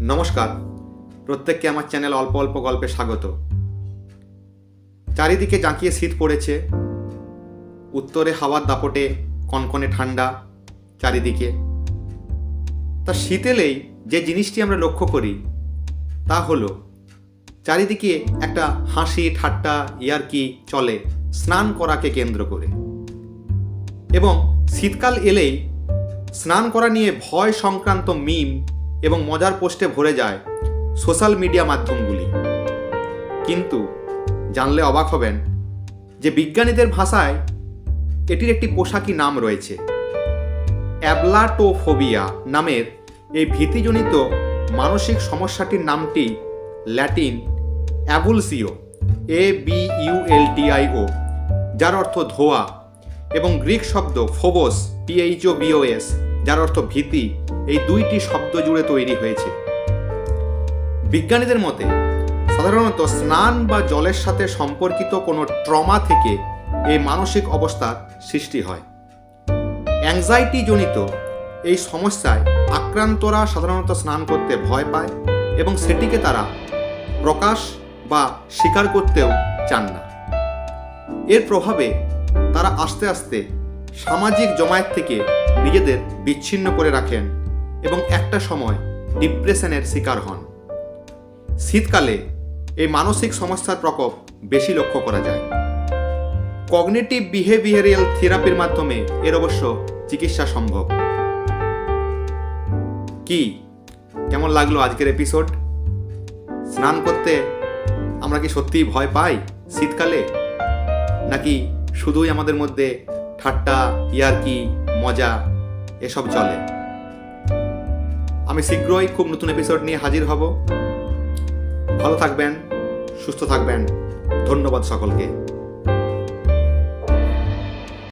নমস্কার। প্রত্যেককে আমার চ্যানেল অল্প অল্প গল্পে স্বাগত। চারিদিকে জাঁকিয়ে শীত পড়েছে। উত্তরে হাওয়ার দাপটে, কনকনে ঠান্ডা চারিদিকে। তা শীত এলেই যে জিনিসটি আমরা লক্ষ্য করি, তা হলো, চারিদিকে একটা হাসি, ঠাট্টা, ইয়ারকি চলে স্নান করাকে কেন্দ্র করে। এবং শীতকাল এলেই স্নান করা নিয়ে ভয় সংক্রান্ত মিম এবং মজার পোস্টে ভরে যায় সোশ্যাল মিডিয়া মাধ্যমগুলি। কিন্তু জানলে অবাক হবেন যে বিজ্ঞানীদের ভাষায় এটির একটি পোশাকি নাম রয়েছে। অ্যাবলাটোফোবিয়া নামের এই ভীতিজনিত মানসিক সমস্যাটির নামটি Latin অ্যাবুলসিও, A B U L T I O, যার অর্থ ধোয়া, এবং গ্রিক শব্দ ফোবোস পিএইচও বিওএস যার অর্থ ভীতি। এই দুইটি শব্দ জুড়ে তৈরি হয়েছে। বিজ্ঞানীদের মতে, সাধারণত স্নান বা জলের সাথে সম্পর্কিত কোনো ট্রমা থেকে এই মানসিক অবস্থার সৃষ্টি হয়। অ্যাংজাইটি জনিত এই সমস্যায় আক্রান্তরা সাধারণত স্নান করতে ভয় পায় এবং সেটিকে তারা প্রকাশ বা স্বীকার করতেও চান না। এর প্রভাবে তারা আস্তে আস্তে সামাজিক জমায়েত থেকে নিজেদের বিচ্ছিন্ন করে রাখেন। এবং একটা সময় ডিপ্রেশনের শিকার হন। শীতকালে এই মানসিক সমস্যার প্রকোপ বেশি লক্ষ্য করা যায়। কগনিটিভ বিহেভিয়ারিয়াল থেরাপির মাধ্যমে এর অবশ্য চিকিৎসা সম্ভব। কি? কেমন লাগল আজকের এপিসোড? স্নান করতে আমরা কি সত্যিই ভয় পাই শীতকালে? নাকি শুধুই আমাদের মধ্যে ঠাট্টা, ইয়ারকি, মজা, এসব চলে? আমি শীঘ্রই খুব নতুন এপিসোড নিয়ে হাজির হব। ভালো থাকবেন সুস্থ থাকবেন। ধন্যবাদ সকলকে।